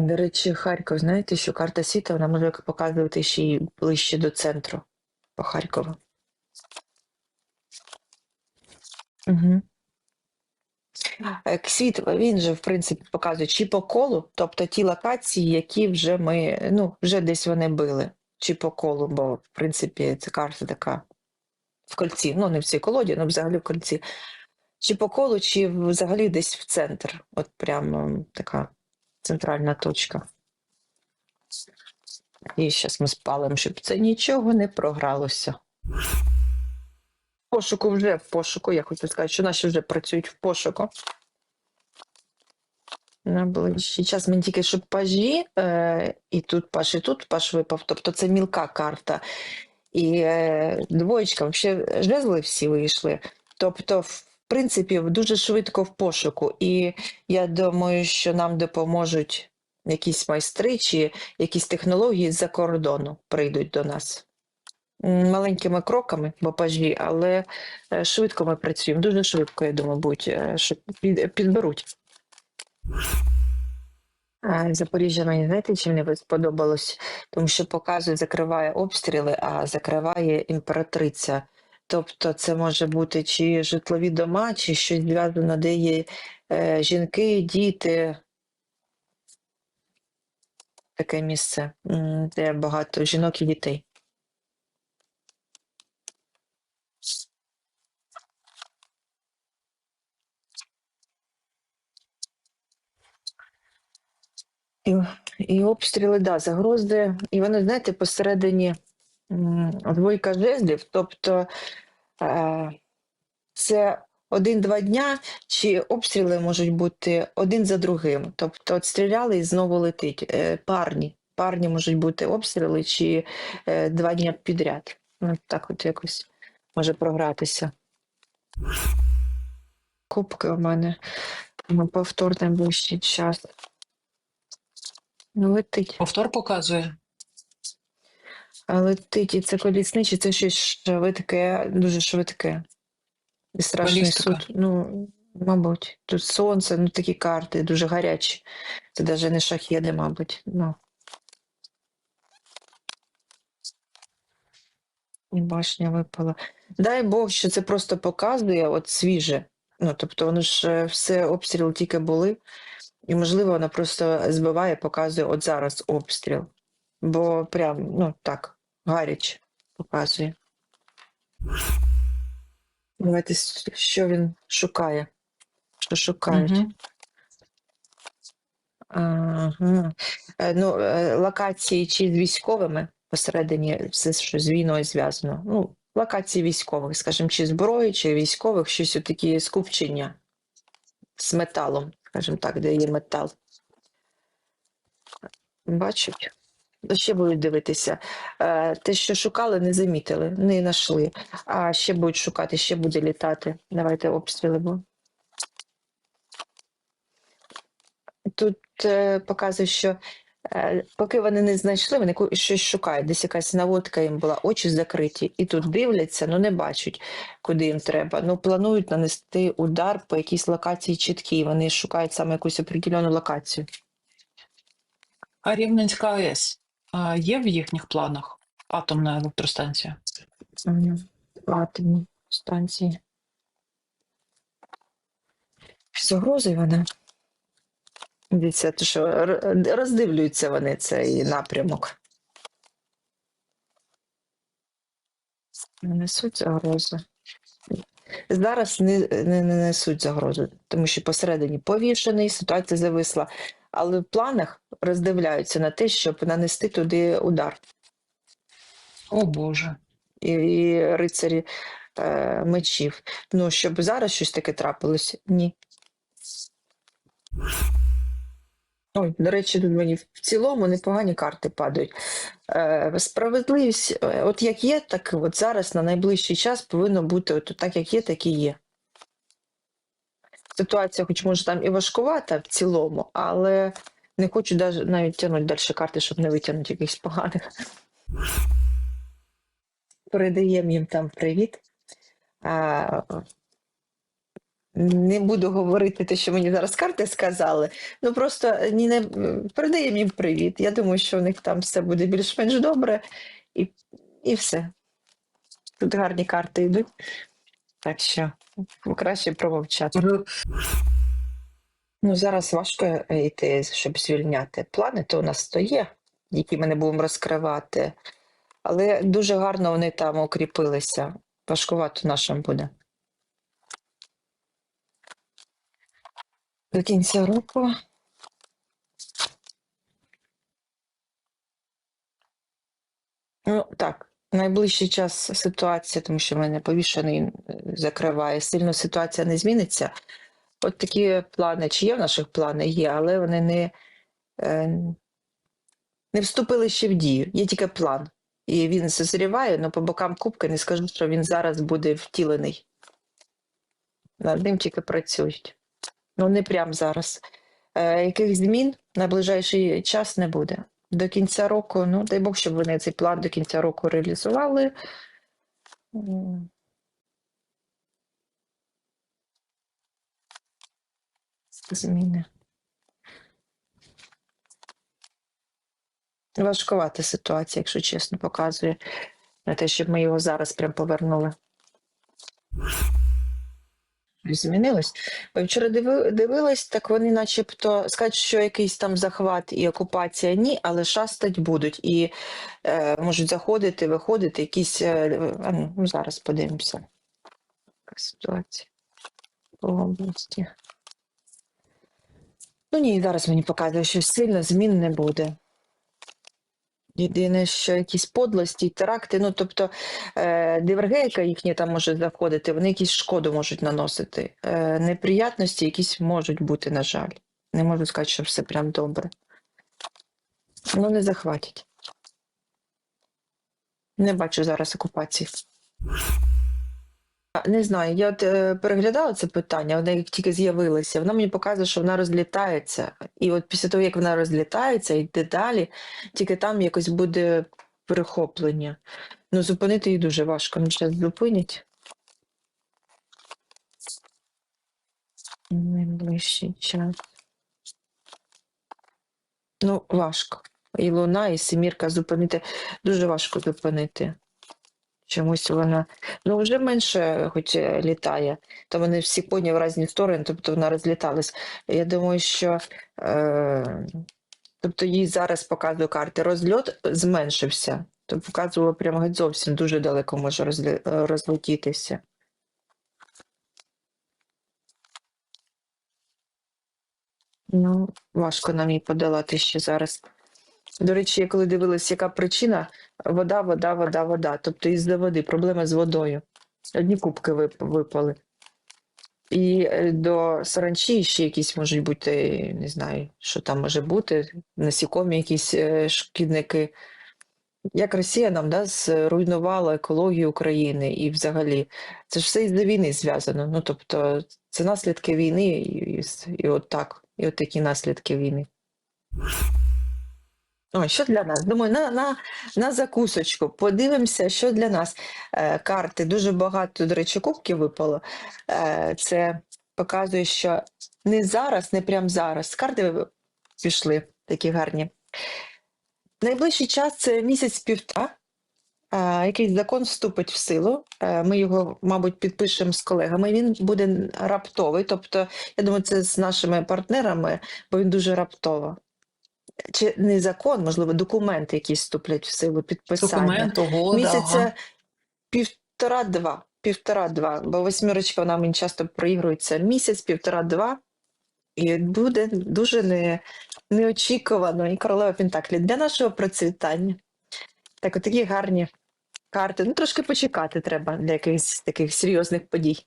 До речі, Харків, знаєте, що карта світу вона може показувати ще й ближче до центру по Харкову. Угу. Світ, він же, в принципі, показує чи по колу, тобто ті локації, які вже ми, ну, вже десь вони били, чи по колу, бо, в принципі, ця карта така в кольці, ну, не в цій колоді, але взагалі в кольці. Чи по колу, чи взагалі десь в центр. От прямо така центральна точка. І зараз ми спалимо, щоб це нічого не програлося. В пошуку вже в пошуку. Я хочу сказати, що наші вже працюють в пошуку. На ближчий час мені тільки що пажі, е, і тут паш, і тут паш випав. Тобто це мілка карта. І е, двоєчка, взагалі жезли всі вийшли. Тобто, в принципі, дуже швидко в пошуку. І я думаю, що нам допоможуть якісь майстри чи якісь технології з-за кордону прийдуть до нас. Маленькими кроками, бо але е, швидко ми працюємо. Дуже швидко, я думаю, будуть, е, підберуть. Запоріжжя мені знаєте, чим не сподобалось? Тому що показує, закриває обстріли, а закриває імператриця. Тобто це може бути чи житлові дома, чи щось зв'язано, де є е, жінки, діти. Таке місце, де багато жінок і дітей. І, і обстріли, да, загрози. І вони, знаєте, посередині двойка жезлів, тобто е, це один-два дня, чи обстріли можуть бути один за другим. Тобто от стріляли і знову летить. Е, парні. Парні можуть бути обстріли чи е, два дні підряд. Ну, так от якось може програтися. Кубки у мене ну, повтор найближчий час. Ну, летить. Повтор показує. Летить і це колісничі, це щось швидке, дуже швидке. І страшний Балістика. суд. Ну, мабуть, тут сонце, ну такі карти дуже гарячі. Це навіть не шахеди, мабуть. Ну. І башня випала. Дай Бог, що це просто показує от свіже. Ну, тобто, воно ж е, все обстріл тільки були, і, можливо, вона просто збиває, показує от зараз обстріл. Бо прям, ну так, гаряче показує. Давайте, що він шукає. Що шукають? Мгм. Ага. Е, Ну, е, локації чи з військовими посередині все, що з війною зв'язано. Ну, локації військових, скажімо, чи зброї, чи військових, щось такі скупчення з металом, скажімо так, де є метал. Бачать? То Ще будуть дивитися. Е, Те, що шукали, не замітили, не знайшли. А ще будуть шукати, ще буде літати. Давайте обстріли. Тут е, показує, що е, поки вони не знайшли, вони щось шукають. Десь якась наводка їм була, очі закриті, і тут дивляться, ну не бачать, куди їм треба. Ну планують нанести удар по якійсь локації чіткій. Вони шукають саме якусь определену локацію. А Рівненська АЕС є в їхніх планах атомна електростанція? Атомні станції. Загрозою вона. Дивіться, то що роздивлюються вони цей напрямок. Не несуть загрози. Зараз не, не, не несуть загрози, тому що посередині повішений, ситуація зависла. Але в планах роздивляються на те, щоб нанести туди удар. О Боже. і, і рицарі е, мечів. Ну, щоб зараз щось таке трапилось, ні. Ой, до речі, тут мені в цілому непогані карти падають. Е, справедливість, е, от як є, так от зараз на найближчий час повинно бути от так, як є, так і є. Ситуація, хоч може там і важкувата в цілому, але не хочу навіть тягнути далі карти, щоб не витягнути якихось поганих. Передаємо їм там привіт. А, не буду говорити те, що мені зараз карти сказали. Ну просто Ніна м, передає їм привіт. Я думаю, що у них там все буде більш-менш добре, і, і все. Тут гарні карти йдуть. Так що краще промовчати. Ну, зараз важко е, йти, щоб звільняти. Плани то у нас то є, які ми не будемо розкривати. Але дуже гарно вони там укріпилися. Важкувато нашим буде. До кінця року. Ну, так, найближчий час ситуація, тому що в мене повішений е, закриває, сильно ситуація не зміниться. От такі плани, чи є в наших плани, є, але вони не, е, не вступили ще в дію. Є тільки план. І він созріває, але по бокам кубки не скажу, що він зараз буде втілений. Над ним тільки працюють. Ну, не прямо зараз. Е, яких змін на ближайший час не буде. До кінця року, ну, дай Бог, щоб вони цей план до кінця року реалізували. Зміни. Важкувата ситуація, якщо чесно, показує на те, щоб ми його зараз прям повернули. Змінилось. Бо вчора диви, дивилась, так вони начебто скажуть, що якийсь там захват і окупація ні, але шастать будуть і е, можуть заходити, виходити, якісь. Е, ну, зараз подивимося. Яка ситуація по області. Ну ні, зараз мені показує, що сильно змін не буде. Єдине, що якісь подлості, теракти, ну тобто е, дивергейка їхня там може заходити, вони якісь шкоду можуть наносити. Е, неприятності якісь можуть бути, на жаль. Не можу сказати, що все прям добре. Ну, не захватять. Не бачу зараз окупації. Не знаю, я от е, переглядала це питання, вона як тільки з'явилася, вона мені показує, що вона розлітається. І от після того, як вона розлітається, йде далі, тільки там якось буде перехоплення. Ну, зупинити її дуже важко. Ну, зараз зупинять. Найближчий час. Ну, важко. І луна, і семірка зупинити. Дуже важко зупинити. Чомусь вона. Ну, вже менше, хоч е, літає, то вони всі коні в різні сторони, тобто вона розліталась. Я думаю, що е, тобто їй зараз показує карти. Розльот зменшився. Тобто показувало прямо геть зовсім дуже далеко може розлі... е, розлетітися. Ну, важко нам її подолати ще зараз. До речі, я коли дивилась, яка причина, вода, вода, вода, вода. Тобто із-за води, проблема з водою. Одні кубки випали. І е, до саранчі ще якісь можуть бути, не знаю, що там може бути, насікомі, якісь е, шкідники. Як Росія нам да, зруйнувала екологію України і взагалі, це ж все із-за війни зв'язано. Ну, тобто, це наслідки війни, і, і, і от так, і от такі наслідки війни. Ой, що для нас? Думаю, на, на, на закусочку. Подивимося, що для нас. Е, карти дуже багато, до речі, кубків випало. Е, це показує, що не зараз, не прямо зараз. Карти пішли такі гарні. Найближчий час це місяць-півтора. Е, якийсь закон вступить в силу. Е, ми його, мабуть, підпишемо з колегами. Він буде раптовий. Тобто, я думаю, це з нашими партнерами, бо він дуже раптово чи не закон, можливо, документи, які вступлять в силу підписання. Документ, угода. Місяця ага. півтора-два. Півтора-два, бо восьмірочка вона мені часто проігрується місяць, півтора-два. І буде дуже не, неочікувано і королева Пентаклі для нашого процвітання. Так, от такі гарні карти. Ну, трошки почекати треба для якихось таких серйозних подій.